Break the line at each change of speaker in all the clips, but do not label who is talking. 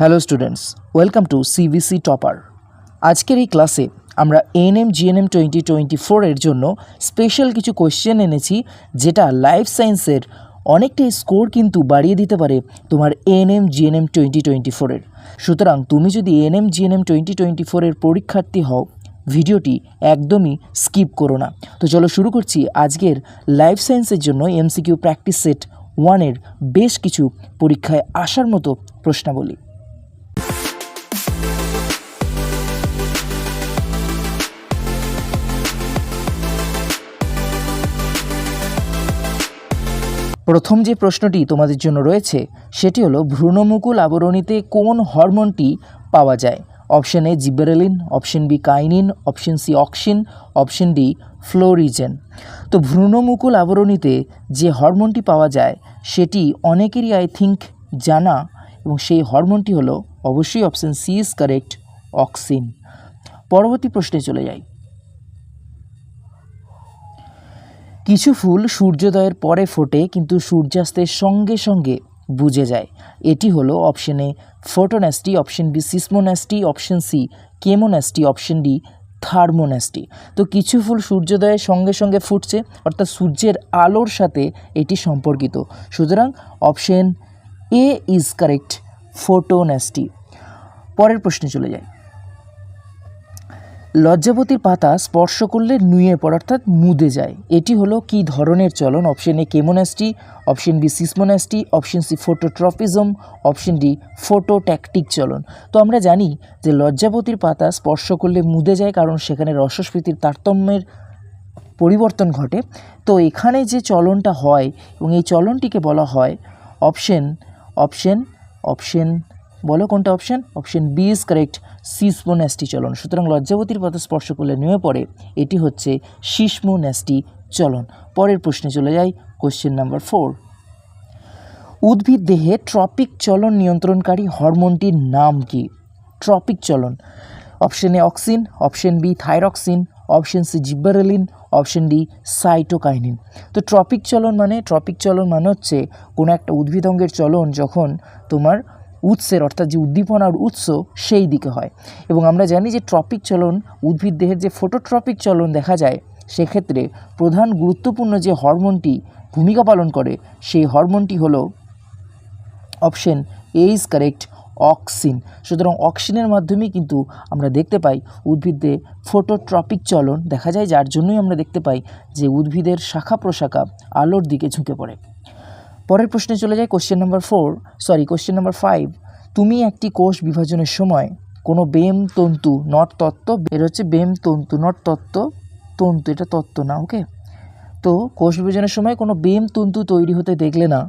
Hello students, welcome to CBC topper আজকের এই ক্লাসে আমরা এনএম জিএনএম টোয়েন্টি টোয়েন্টি ফোরের জন্য স্পেশাল কিছু কোয়েশ্চেন এনেছি, যেটা লাইফ সায়েন্সের অনেকটাই স্কোর কিন্তু বাড়িয়ে দিতে পারে তোমার এনএম জিএনএম টোয়েন্টি টোয়েন্টি ফোরের সুতরাং তুমি যদি এনএম জিএনএম টোয়েন্টি টোয়েন্টি ফোরের পরীক্ষার্থী হও, ভিডিওটি একদমই স্কিপ করো না। তো চলো শুরু করছি আজকের লাইফ সায়েন্সের জন্য এমসিকিউ প্র্যাকটিস সেট ওয়ানের বেশ কিছু পরীক্ষায় আসার মতো প্রশ্নাবলী। প্রথম যে প্রশ্নটি তোমাদের জন্য রয়েছে, সেটি হলো ভ্রূণমুকুল আবরণীতে কোন হরমোনটি পাওয়া যায়? Option A gibberellin option B, kinin, option C, auxin, option D, florigen. তো ভ্রূণমুকুল আবরণীতে যে হরমোনটি পাওয়া যায়, সেটি অনেকেরই আই থিঙ্ক জানা, এবং সেই হরমোনটি হলো অবশ্যই option C is correct, auxin. পরবর্তী প্রশ্নে চলে যাই। কিছু ফুল সূর্যোদয়ের পরে ফোটে, কিন্তু সূর্যাস্তের সঙ্গে সঙ্গে বুঝে যায়। এটি হলো option A photonasty, option B seismonasty, option C chemonasty, option D thermonasty. তো কিছু ফুল সূর্যোদয়ের সঙ্গে সঙ্গে ফুটছে, অর্থাৎ সূর্যের আলোর সাথে এটি সম্পর্কিত। সুতরাং option A is correct photonasty. পরের প্রশ্নে চলে যায় লজ্জাবতীর পাতা স্পর্শ করলে নুয়ে পড়ে, অর্থাৎ মুদে যায়। এটি হলো কি ধরনের চলন? Option A chemonasty option B seismonasty option C phototropism option D phototactic চলন। তো আমরা জানি যে লজ্জাবতীর পাতা স্পর্শ করলে মুদে যায় কারণ সেখানে রসস্ফীতির তারতম্যের পরিবর্তন ঘটে। তো এখানে যে চলনটা হয় এবং এই চলনটিকে বলা হয় অপশন অপশন অপশন বলো কোনটা option option B is correct seismonasty চলন। সুতরাং লজ্জাবতীর পথে স্পর্শ করলে নেমে পড়ে, এটি হচ্ছে শিসমোন্যাস্টি চলন। পরের প্রশ্নে চলে যাই কোশ্চেন নাম্বার ফোর উদ্ভিদ দেহে ট্রপিক চলন নিয়ন্ত্রণকারী হরমোনটির নাম কি? ট্রপিক চলন। Option A auxin option B thyroxine option C gibberellin option D cytokinin তো ট্রপিক চলন মানে ট্রপিক চলন মানে হচ্ছে কোনো একটা উদ্ভিদ অঙ্গের চলন যখন তোমার উৎসের, অর্থাৎ যে উদ্দীপনার উৎস সেই দিকে হয়। এবং আমরা জানি যে ট্রপিক চলন, উদ্ভিদ দেহের যে ফোটোট্রপিক চলন দেখা যায়, সেক্ষেত্রে প্রধান গুরুত্বপূর্ণ যে হরমোনটি ভূমিকা পালন করে, সেই হরমোনটি হলো option A is correct auxin. সুতরাং অক্সিনের মাধ্যমেই কিন্তু আমরা দেখতে পাই উদ্ভিদে ফোটোট্রপিক চলন দেখা যায়, যার জন্যই আমরা দেখতে পাই যে উদ্ভিদের শাখা প্রশাখা আলোর দিকে ঝুঁকে পড়ে। পরের প্রশ্নে চলে যায় question number four sorry question number five তুমি একটি কোষ বিভাজনের সময় কোনো বেম তন্তু, নট তত্ত্ব এর হচ্ছে বেম তন্তু, নট তত্ত্ব, তন্তু, এটা তত্ত্ব না ওকে তো কোষ বিভাজনের সময় কোনো বেম তন্তু তৈরি হতে দেখলে না,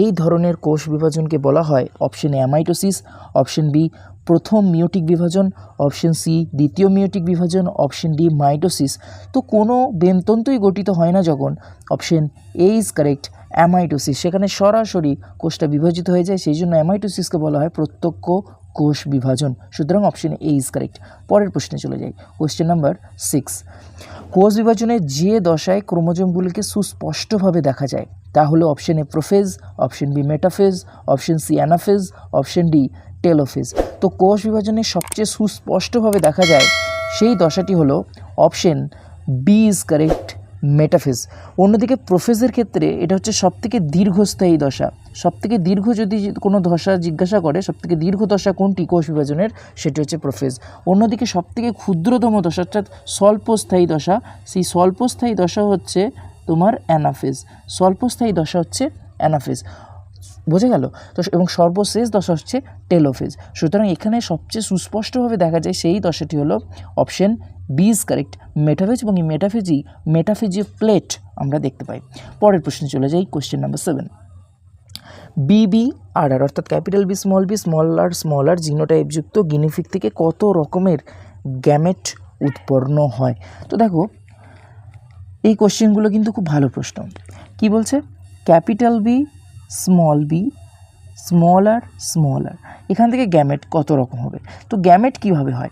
এই ধরনের কোষ বিভাজনকে বলা হয় option A amitosis option B প্রথম মিওটিক বিভাজন অপশন সি দ্বিতীয় মিওটিক বিভাজন অপশন ডি মাইটোসিস তো কোনো বেমতন্তুই গঠিত হয় না যখন option A is correct amitosis. সেখানে সরাসরি কোষটা বিভাজিত হয়ে যায়, সেই জন্য অ্যামাইটোসিসকে বলা হয় প্রত্যক্ষ কোষ বিভাজন। সুতরাং অপশন এ ইজ কারেক্ট পরের প্রশ্নে চলে যাই। কোশ্চেন নাম্বার সিক্স কোষ বিভাজনের যে দশায় ক্রোমোজোমগুলিকে সুস্পষ্টভাবে দেখা যায়, তা হলো option A prophase option B metaphase option C anaphase option D telophase তো কোষ বিভাজনে সবচেয়ে সুস্পষ্টভাবে দেখা যায় সেই দশাটি হলো option B is correct metaphase অন্যদিকে প্রোফেজের ক্ষেত্রে এটা হচ্ছে সবথেকে দীর্ঘস্থায়ী দশা। সবথেকে দীর্ঘ যদি কোনো দশা জিজ্ঞাসা করে, সবথেকে দীর্ঘ দশা কোনটি কোষ বিভাজনের? সেটি হচ্ছে প্রোফেজ অন্যদিকে সবথেকে ক্ষুদ্রতম দশা, অর্থাৎ স্বল্পস্থায়ী দশা, সেই স্বল্পস্থায়ী দশা হচ্ছে তোমার অ্যানাফেজ। স্বল্পস্থায়ী দশা হচ্ছে অ্যানাফেজ। বোঝা গেল? তো এবং সর্বশেষ দশা হচ্ছে টেলোফেজ। সুতরাং এখানে সবচেয়ে সুস্পষ্টভাবে দেখা যায় সেই দশাটি হলো option B is correct. Metaphase এবং এই মেটাফেজি মেটাফেজীয় প্লেট আমরা দেখতে পাই। পরের প্রশ্নে চলে যাই কোয়েশ্চেন নাম্বার সেভেন। বিবি আর আর অর্থাৎ capital B small B small R small R জিনোটাইপযুক্ত গিনিফিক থেকে কত রকমের গ্যামেট উৎপন্ন হয়? তো দেখো, এই কোশ্চেনগুলো কিন্তু খুব ভালো প্রশ্ন। কি বলছে? Capital B small B small R small R এখান থেকে গ্যামেট কত রকম হবে? তো গ্যামেট কীভাবে হয়?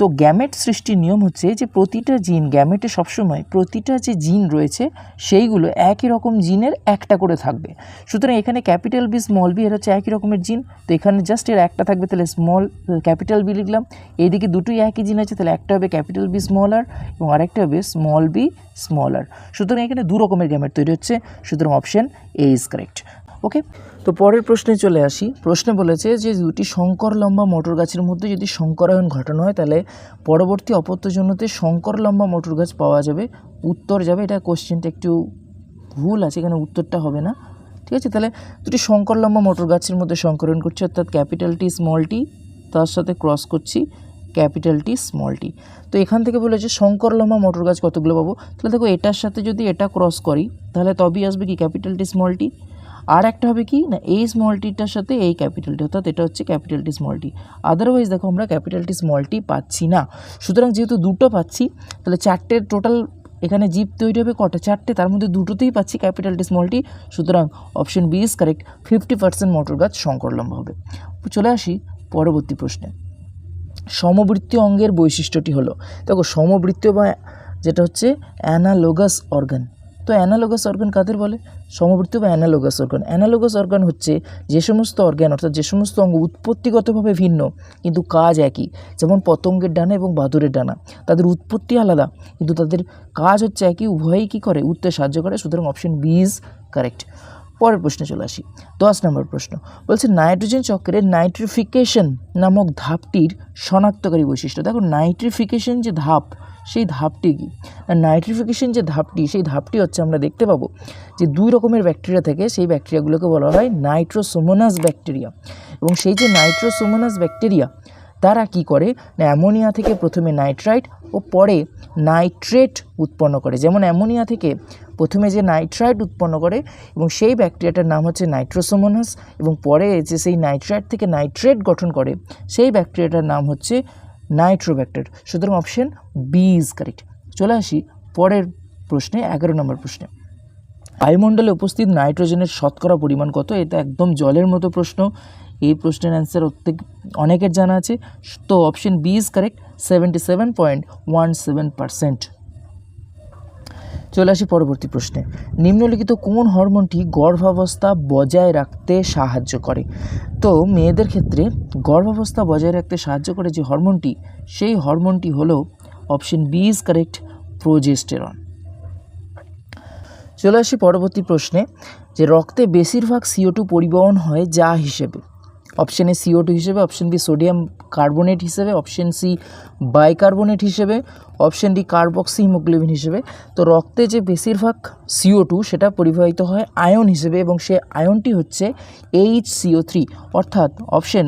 তো গ্যামেট সৃষ্টির নিয়ম হচ্ছে যে প্রতিটা জিন, গ্যামেটে সবসময় প্রতিটা যে জিন রয়েছে, সেইগুলো একই রকম জিনের একটা করে থাকবে। সুতরাং এখানে ক্যাপিটাল বি, স্মল বি, এর হচ্ছে একই রকমের জিন। তো এখানে জাস্ট এর একটা থাকবে, তাহলে স্মল, ক্যাপিটাল বি লিখলাম। এইদিকে দুটোই একই জিন আছে, তাহলে একটা হবে ক্যাপিটাল বি, স্মল আর, এবং আরেকটা হবে স্মল বি, স্মল আর। সুতরাং এখানে দু রকমের গ্যামেট তৈরি হচ্ছে। সুতরাং option A is correct okay তো পরের প্রশ্নে চলে আসি। প্রশ্নে বলেছে যে, দুটি শঙ্কর লম্বা মোটর গাছের মধ্যে যদি শঙ্করায়ন ঘটানো হয়, তাহলে পরবর্তী অপত্যজন্যতে শঙ্কর লম্বা মোটর গাছ পাওয়া যাবে। উত্তর যাবে, এটা কোশ্চেনটা একটু ভুল আছে এখানে উত্তরটা হবে না। ঠিক আছে? তাহলে দুটি শঙ্কর লম্বা মোটর গাছের মধ্যে সংকরণ করছি, অর্থাৎ ক্যাপিটাল টি, স্মল টি, তার সাথে ক্রস করছি, ক্যাপিটাল টি, স্মল টি। তো এখান থেকে বলেছে শঙ্কর লম্বা মোটর গাছ কতগুলো পাবো? তাহলে দেখো, এটার সাথে যদি এটা ক্রস করি, তাহলে তবেই আসবে কি? ক্যাপিটাল টি, স্মল টি। আর একটা হবে কি? না এই স্মল টিটার সাথে এই ক্যাপিটাল টি অর্থাৎ এটা হচ্ছে capital T small T otherwise দেখো আমরা ক্যাপিটাল টি স্মল টি পাচ্ছি না। সুতরাং যেহেতু দুটো পাচ্ছি, তাহলে চারটের টোটাল এখানে জিপ তৈরি হবে কটা? চারটে, তার মধ্যে দুটোতেই পাচ্ছি ক্যাপিটাল টি স্মল টি সুতরাং option B is correct fifty percent motor গাছ শঙ্কর লম্বা হবে। চলে আসি পরবর্তী প্রশ্নে। সমবৃত্তীয় অঙ্গের বৈশিষ্ট্যটি হলো, দেখো সমবৃত্তীয় বা যেটা হচ্ছে অ্যানালোগাস অর্গান। তো অ্যানালোগাস অর্গান কাদের বলে? সমবৃত্ত বা অ্যানালোগাস অর্গান অ্যানালোগাস অর্গান হচ্ছে যে সমস্ত অর্গান অর্থাৎ যে সমস্ত অঙ্গ উৎপত্তিগতভাবে ভিন্ন, কিন্তু কাজ একই। যেমন পতঙ্গের ডানা এবং বাদুরের ডানা। তাদের উৎপত্তি আলাদা, কিন্তু তাদের কাজ হচ্ছে একই। উভয়ই কী করে? উঠতে সাহায্য করে। সুতরাং অপশন বি ইজ কারেক্ট পরের প্রশ্নে চলে আসি। দশ নম্বর প্রশ্ন। বলছে নাইট্রোজেন চক্রের নাইট্রিফিকেশন নামক ধাপটির শনাক্তকারী বৈশিষ্ট্য। দেখো নাইট্রিফিকেশন যে ধাপ, সেই ধাপটি কি? নাইট্রিফিকেশন যে ধাপটি, সেই ধাপটি হচ্ছে আমরা দেখতে পাবো যে দুই রকমের ব্যাকটেরিয়া থেকে। সেই ব্যাকটেরিয়াগুলোকে বলা হয় নাইট্রোসোমোনাস ব্যাকটেরিয়া। এবং সেই যে নাইট্রোসোমোনাস ব্যাকটেরিয়া, তারা কি করে? না, অ্যামোনিয়া থেকে প্রথমে নাইট্রাইট ও পরে নাইট্রেট উৎপন্ন করে। যেমন অ্যামোনিয়া থেকে প্রথমে যে নাইট্রাইট উৎপন্ন করে এবং সেই ব্যাকটেরিয়াটার নাম হচ্ছে নাইট্রোসোমোনাস এবং পরে যে সেই নাইট্রাইট থেকে নাইট্রেট গঠন করে, সেই ব্যাকটেরিয়াটার নাম হচ্ছে নাইট্রোব্যাক্টের সুতরাং অপশন বি ইজ কারেক্ট চলে আসি পরের প্রশ্নে, এগারো নম্বর প্রশ্নে। বায়ুমণ্ডলে উপস্থিত নাইট্রোজেনের শতকরা পরিমাণ কত? এটা একদম জলের মতো প্রশ্ন। এই প্রশ্নের অ্যান্সার প্রত্যেক অনেকের জানা আছে। তো option B is correct seventy seven point one seven percent চলে আসি পরবর্তী প্রশ্নে। নিম্নলিখিত কোন হরমোনটি গর্ভাবস্থা বজায় রাখতে সাহায্য করে? তো মেয়েদের ক্ষেত্রে গর্ভাবস্থা বজায় রাখতে সাহায্য করে যে হরমোনটি, সেই হরমোনটি হলো option B is correct, progesterone. চলে আসি পরবর্তী প্রশ্নে, যে রক্তে বেশিরভাগ সিও টু পরিবহন হয় যা হিসেবে? অপশন সিও টু হিসেবে, অপশন বি সোডিয়াম কার্বনেট হিসেবে অপশন সি বাইকার্বোনেট হিসেবে অপশন ডি কার্বক্সি হিমোগ্লোবিন হিসেবে। তো রক্তে যে বেশিরভাগ সিও টু সেটা পরিবাহিত হয় আয়ন হিসেবে এবং সে আয়নটি হচ্ছে এইচ সিও থ্রি অর্থাৎ option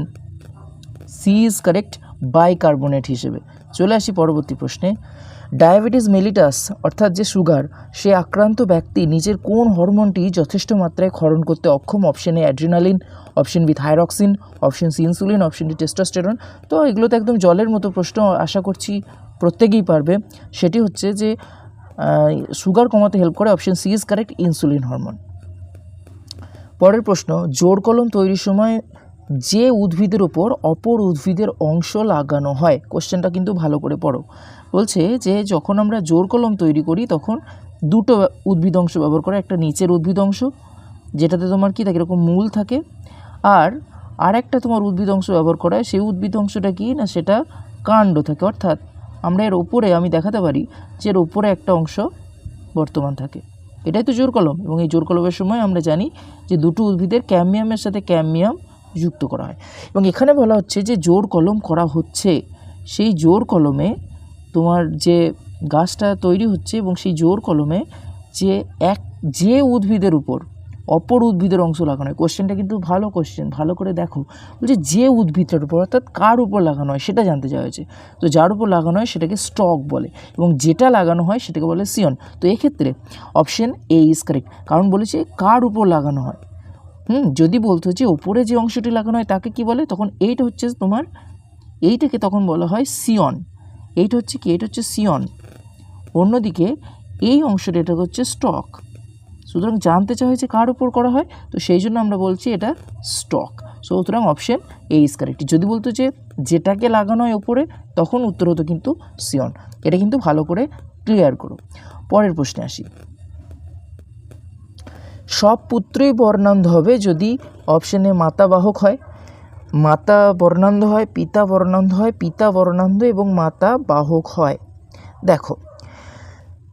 C is correct bicarbonate হিসেবে। চলে আসি পরবর্তী প্রশ্নে। ডায়াবেটিস মেলিটাস, অর্থাৎ যে সুগার, সে আক্রান্ত ব্যক্তি নিজের কোন হরমোনটি যথেষ্ট মাত্রায় ক্ষরণ করতে অক্ষম? Option A adrenaline option B thyroxine option C insulin option D testosterone তো এগুলো তো একদম জলের মতো প্রশ্ন আশা করছি প্রত্যেকেই পারবে। সেটি হচ্ছে যে সুগার কমাতে হেল্প করে option C is correct insulin hormone পরের প্রশ্ন, জোর কলম তৈরির সময় যে উদ্ভিদের ওপর অপর উদ্ভিদের অংশ লাগানো হয়? কোশ্চেনটা কিন্তু ভালো করে পড়ো। বলছে যে যখন আমরা জোর কলম তৈরি করি, তখন দুটো উদ্ভিদ অংশ ব্যবহার করে, একটা নিচের উদ্ভিদ অংশ, যেটাতে তোমার কি থাকে, এরকম মূল থাকে, আর আর একটা তোমার উদ্ভিদ অংশ ব্যবহার করা হয় সেই উদ্ভিদ অংশটা কি না, সেটা কাণ্ড থাকে। অর্থাৎ আমরা এর ওপরে আমি দেখাতে পারি যে এর ওপরে একটা অংশ বর্তমান থাকে। এটাই তো জোর কলম, এবং এই জোর কলমের সময় আমরা জানি যে দুটো উদ্ভিদের ক্যামিয়ামের সাথে ক্যামিয়াম যুক্ত করা হয়। এবং এখানে বলা হচ্ছে যে জোর কলম করা হচ্ছে। সেই জোর কলমে তোমার যে গাছটা তৈরি হচ্ছে এবং সেই জোর কলমে যে এক, যে উদ্ভিদের উপর অপর উদ্ভিদের অংশ লাগানো হয়। কোশ্চেনটা কিন্তু ভালো কোশ্চেন ভালো করে দেখো। বলছে যে উদ্ভিদটার উপর, অর্থাৎ কার উপর লাগানো হয় সেটা জানতে চাওয়া হয়েছে। তো যার উপর লাগানো হয় সেটাকে স্টক বলে এবং যেটা লাগানো হয় সেটাকে বলে সিয়ন। তো এক্ষেত্রে অপশন এ ইজ কারেক্ট কারণ বলেছে কার উপর লাগানো হয়। হুম, যদি বলতো যে ওপরে যে অংশটি লাগানো হয় তাকে কি বলে? তখন এইটা হচ্ছে তোমার, এইটাকে তখন বলা হয় সিয়ন। এইটা হচ্ছে কি? এটা হচ্ছে সিয়ন। অন্যদিকে এই অংশটা, এটা হচ্ছে স্টক। সুতরাং জানতে চাওয়া হয়েছে কার উপর করা হয়, তো সেই জন্য আমরা বলছি এটা স্টক। সো সুতরাং অপশন এ ইজ কারেক্ট যদি বলতো যে যেটাকে লাগানো হয় ওপরে তখন উত্তর হতো কিন্তু সিয়ন। এটা কিন্তু ভালো করে ক্লিয়ার করো। পরের প্রশ্নে আসি। সব পুত্রই বর্ণান্ধ হবে যদি অপশনে মাতা বাহক হয়। মাতা বর্ণান্ধ হয়, পিতা বর্ণান্ধ হয়, পিতা বর্ণান্ধ এবং মাতা বাহক হয়। দেখো,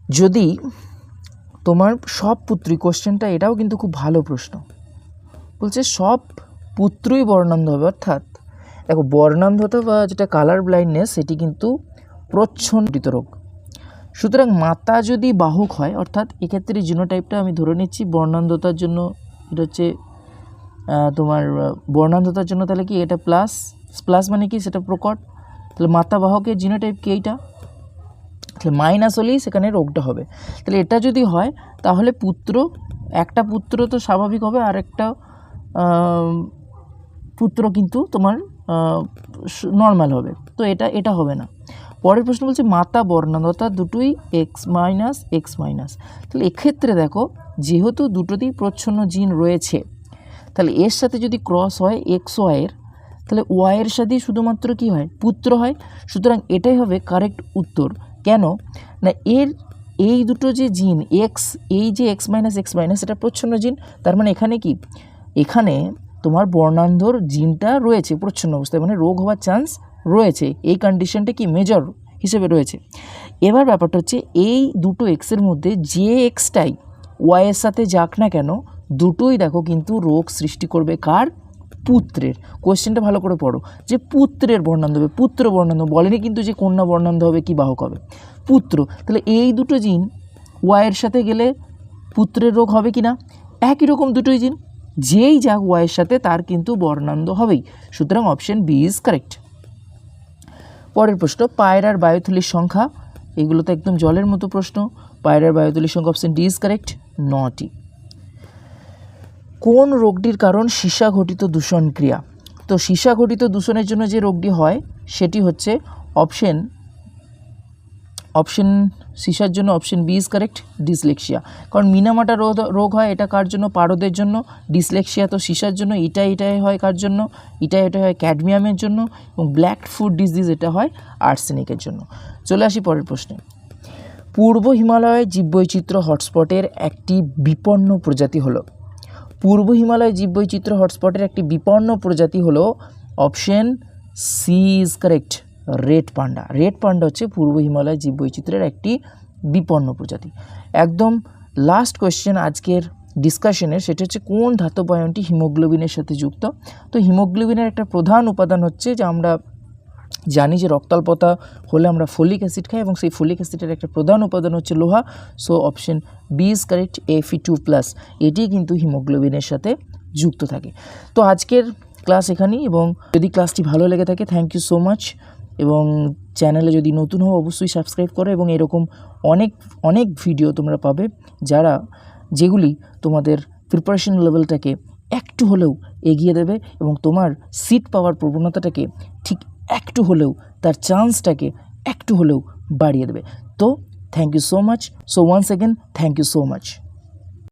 যদি তোমার সব পুত্রী কোশ্চেনটা এটাও কিন্তু খুব ভালো প্রশ্ন। বলছে সব পুত্রই বর্ণান্ধ হবে, অর্থাৎ দেখো, বর্ণান্ধতা বা যেটা কালার ব্লাইন্ডনেস সেটি কিন্তু প্রচ্ছন্নিত রোগ। সুতরাং মাতা যদি বাহক হয়, অর্থাৎ এক্ষেত্রে জিনোটাইপটা আমি ধরে নিচ্ছি, বর্ণান্ধতার জন্য, এটা হচ্ছে তোমার বর্ণান্ধতার জন্য তাহলে কি এটা প্লাস প্লাস মানে কি? সেটা প্রকট। তাহলে মাতা বাহকের জিনোটাইপ কি এইটা? তাহলে মাইনাস হলেই সেখানে রোগটা হবে। তাহলে এটা যদি হয়, তাহলে পুত্র, একটা পুত্র তো স্বাভাবিক হবে, আর একটা পুত্র কিন্তু তোমার নর্মাল হবে। তো এটা এটা হবে না। পরের প্রশ্ন বলছে, মাতা অর্থাৎ দুটোই এক্স মাইনাস এক্স মাইনাস তাহলে এক্ষেত্রে দেখো, যেহেতু দুটোতেই প্রচ্ছন্ন জিন রয়েছে তাহলে এর সাথে যদি ক্রস হয় এক্স ওয়াইয়ের তাহলে ওয়াইয়ের সাথেই শুধুমাত্র কি হয়? পুত্র হয়। সুতরাং এটাই হবে কারেক্ট উত্তর। কেন? না, এর, এই দুটো যে জিন এক্স এই যে এক্স মাইনাস এক্স মাইনাস এটা প্রচ্ছন্ন জিন তার মানে এখানে কি? এখানে তোমার বর্ণান্ধর জিনটা রয়েছে প্রচ্ছন্ন অবস্থায় মানে রোগ হওয়ার চান্স রয়েছে। এই কন্ডিশনটা কি মেজর হিসেবে রয়েছে। এবার ব্যাপারটা হচ্ছে, এই দুটো এক্সের মধ্যে যে এক্সটাই ওয়াইয়ের সাথে যাক না কেন দুটোই দেখো কিন্তু রোগ সৃষ্টি করবে কার? পুত্রের। কোশ্চেনটা ভালো করে পড়ো। যে পুত্রের বর্ণান্ধ হবে, পুত্র বর্ণান্ধ, বলেনি কিন্তু যে কন্যা বর্ণান্ধ হবে কি বাহক হবে? পুত্র। তাহলে এই দুটো জিন ওয়াইয়ের সাথে গেলে পুত্রের রোগ হবে কি না একই রকম দুটোই জিন। যেই যাক ওয়াইয়ের সাথে তার কিন্তু বর্ণান্ধ হবেই। সুতরাং অপশন বি ইজ কারেক্ট পরের প্রশ্ন পায়রার বায়ুথলির সংখ্যা? এগুলো তো একদম জলের মতো প্রশ্ন। পায়রার বায়ুথলির সংখ্যা অপশন ডি ইজ কারেক্ট নটি। কোন রোগটির কারণ সীসা ঘটিত দূষণ ক্রিয়া? তো সীসা ঘটিত দূষণের জন্য যে রোগটি হয়, সেটি হচ্ছে অপশন অপশন সীসার জন্য option B is correct, dyslexia. কারণ মিনামাটা রোগ রোগ হয়, এটা কার জন্য? পারদের জন্য। ডিসলেক্সিয়া তো সীসার জন্য, এটা, এটাই হয় কার জন্য? এটা এটা হয় ক্যাডমিয়ামের জন্য এবং ব্ল্যাক ফুড ডিজিজ এটা হয় আর্সেনিকের জন্য। চলে আসি পরের প্রশ্নে। পূর্ব হিমালয় জীববৈচিত্র্য হটস্পটের একটি বিপন্ন প্রজাতি হলো পূর্ব হিমালয় জীববৈচিত্র্য হটস্পটের একটি বিপন্ন প্রজাতি হলো option C is correct red panda red panda হচ্ছে পূর্ব হিমালয় জীববৈচিত্র্যের একটি বিপন্ন প্রজাতি। একদম লাস্ট কোয়েশ্চেন আজকের ডিসকাশনের সেটা হচ্ছে কোন ধাতব আয়নটি হিমোগ্লোবিনের সাথে যুক্ত? তো হিমোগ্লোবিনের একটা প্রধান উপাদান হচ্ছে যে আমরা জানি যে রক্তাল্পতা হলে আমরা ফলিক অ্যাসিড খাই এবং সেই ফলিক অ্যাসিডের একটা প্রধান উপাদান হচ্ছে লোহা। So option B is correct F E two plus এটি কিন্তু হিমোগ্লোবিনের সাথে যুক্ত থাকে। তো আজকের ক্লাস এখানেই এবং যদি ক্লাসটি ভালো লেগে থাকে থ্যাংক ইউ সো মাচ এবং চ্যানেলে যদি নতুন হও, অবশ্যই সাবস্ক্রাইব করো এবং এরকম অনেক অনেক ভিডিও তোমরা পাবে যারা, যেগুলি তোমাদের প্রিপারেশন লেভেলটাকে একটু হলেও এগিয়ে দেবে এবং তোমার সিট পাওয়ার প্রবণতাটাকে ঠিক একটু হলেও, তার চান্সটাকে একটু হলেও বাড়িয়ে দেবে। তো thank you so much so once again thank you so much